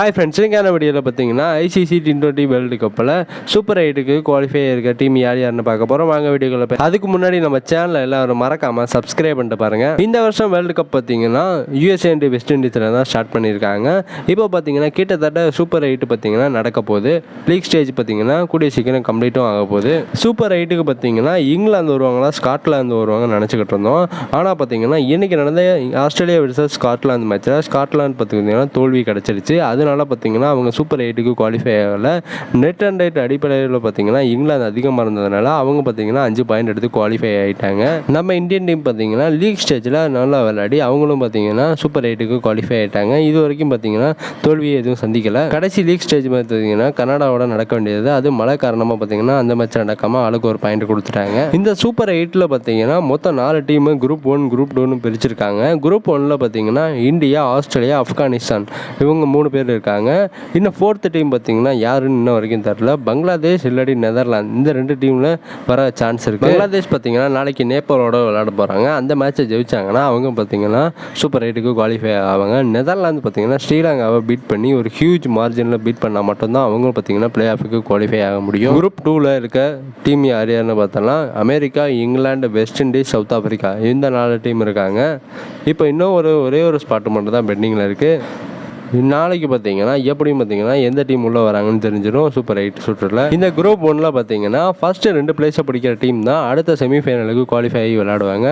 Hi friends இன்னைக்கான வீடியோவில் பார்த்தீங்கன்னா ஐசிசி டி டுவெண்ட்டி வேர்ல்டு கப்பில் சூப்பர் எயிட்டுக்கு குவாலிஃபை இருக்க டீம் யார் யாருன்னு பார்க்க போகிறோம் வாங்க வீடியோக்குள்ள போய் அதுக்கு முன்னாடி நம்ம சேனலில் எல்லாரும் மறக்காமல் சப்ஸ்கிரைப் பண்ணிட்டு பாருங்கள் இந்த வருஷம் வேர்ல்டு கப் பார்த்தீங்கன்னா யூஎஸ்ஏ அண்ட் வெஸ்ட் இண்டீஸில் தான் ஸ்டார்ட் பண்ணியிருக்காங்க. இப்போ பார்த்தீங்கன்னா கிட்டத்தட்ட சூப்பர் எயிட்டு பார்த்தீங்கன்னா நடக்க போகுது. லீக் ஸ்டேஜ் பார்த்தீங்கன்னா கூடிய சீக்கிரம் கம்ப்ளீட்டும் ஆக போகுது. சூப்பர் எயிட்டுக்கு பார்த்தீங்கன்னா இங்கிலாந்து வருவாங்களா ஸ்காட்லாந்து வருவாங்கன்னு நினச்சிக்கிட்டு இருந்தோம். ஆனால் பார்த்தீங்கன்னா இன்றைக்கி நடந்த ஆஸ்திரேலியா விர்சஸ் ஸ்காட்லாந்து மேட்ச்சில் ஸ்காட்லாந்து பார்த்தீங்கன்னா தோல்வி கிடச்சிருச்சு. அது அதனால் பார்த்தீங்கன்னா அவங்க சூப்பர் எயிட்டுக்கு குவாலிஃபை ஆகலை. நெட் அண்ட் ரைட் அடிப்படையில் பார்த்தீங்கன்னா இங்கிலாந்து அதிகமாக இருந்ததுனால அவங்க பார்த்தீங்கன்னா அஞ்சு பாயிண்ட் எடுத்து குவாலிஃபை ஆகிட்டாங்க நம்ம இந்தியன் டீம் பார்த்தீங்கன்னா லீக் ஸ்டேஜில் நல்லா விளையாடி அவங்களும் பார்த்தீங்கன்னா சூப்பர் எயிட்டுக்கு குவாலிஃபை ஆகிட்டாங்க இது வரைக்கும் பார்த்தீங்கன்னா தோல்வியை எதுவும் சந்திக்கலை. கடைசி லீக் ஸ்டேஜ் பார்த்தீங்கன்னா கனடாவோட நடக்க வேண்டியது. அது மழை காரணமாக பார்த்தீங்கன்னா அந்த மேட்ச் நடக்காமல் ஆளுக்கு ஒரு பாயிண்ட் கொடுத்துட்டாங்க. இந்த சூப்பர் எயிட்டில் பார்த்தீங்கன்னா மொத்தம் நாலு டீமு குரூப் ஒன் குரூப் டூன்னு பிரிச்சிருக்காங்க. குரூப் ஒன்னில் பார்த்தீங்கன்னா இந்தியா ஆஸ்திரேலியா ஆப்கானிஸ்தான். இவங்க மூணு பேர் இருக்காங்க. இன்னும் ஃபோர்த்து டீம் பார்த்தீங்கன்னா யாருன்னு இன்ன வரைக்கும் தெரில பங்களாதேஷ் இல்லாட்டி நெதர்லாந்து. இந்த ரெண்டு டீமில் வர சான்ஸ் இருக்குது பங்களாதேஷ் பார்த்தீங்கன்னா நாளைக்கு நேபாளோட விளையாட போகிறாங்க அந்த மேட்சை ஜெயிச்சாங்கன்னா அவங்க பார்த்தீங்கன்னா சூப்பர் எயிட்டுக்கு குவாலிஃபை ஆவாங்க. நெதர்லாந்து பார்த்தீங்கன்னா ஸ்ரீலங்காவை பீட் பண்ணி ஒரு ஹியூஜ் மார்ஜினில் பீட் பண்ணால் மட்டும்தான் அவங்க பார்த்தீங்கன்னா பிளே ஆஃபுக்கு குவாலிஃபை ஆக முடியும். குரூப் டூவில் இருக்க டீம் யார் யாருன்னு பார்த்தோம்னா America England West Indies South Africa இந்த நாலு டீம் இருக்காங்க. இப்போ இன்னும் ஒரு ஒரே ஒரு ஸ்பாட் மட்டும் தான் பெண்டிங்கில் இருக்குது நாளைக்கு பார்த்தீங்கன்னா எப்படியும் பார்த்தீங்கன்னா எந்த டீம் உள்ளே வராங்கன்னு தெரிஞ்சிடும் சூப்பர் எயிட் சுற்றில். இந்த குரூப் ஒன்றில் பார்த்தீங்கன்னா ஃபர்ஸ்ட் ரெண்டு பிளேஸை பிடிக்கிற டீம் தான் அடுத்த செமிஃபைனலுக்கு குவாலிஃபை ஆகி விளாடுவாங்க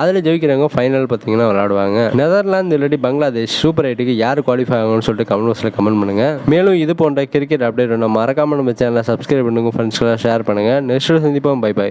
அதில் ஜெயிக்கிறவங்க ஃபைனல் பார்த்தீங்கன்னா விளாடுவாங்க நெதர்லாந்து இல்லாட்டி பங்களாதேஷ் சூப்பர் எயிட்டுக்கு யார் குவாலிஃபை ஆகும்னு சொல்லிட்டு கமெண்ட் பாக்ஸில் கமெண்ட் பண்ணுங்க. மேலும் இது போன்ற கிரிக்கெட் அப்டேட் ஒன்று மறக்காமல் நம்ம சேனலை சப்ஸ்கிரைப் பண்ணுங்க ஃப்ரெண்ட்ஸ்க்கெல்லாம் ஷேர் பண்ணுங்க. நெக்ஸ்ட் சந்திப்போம். Bye bye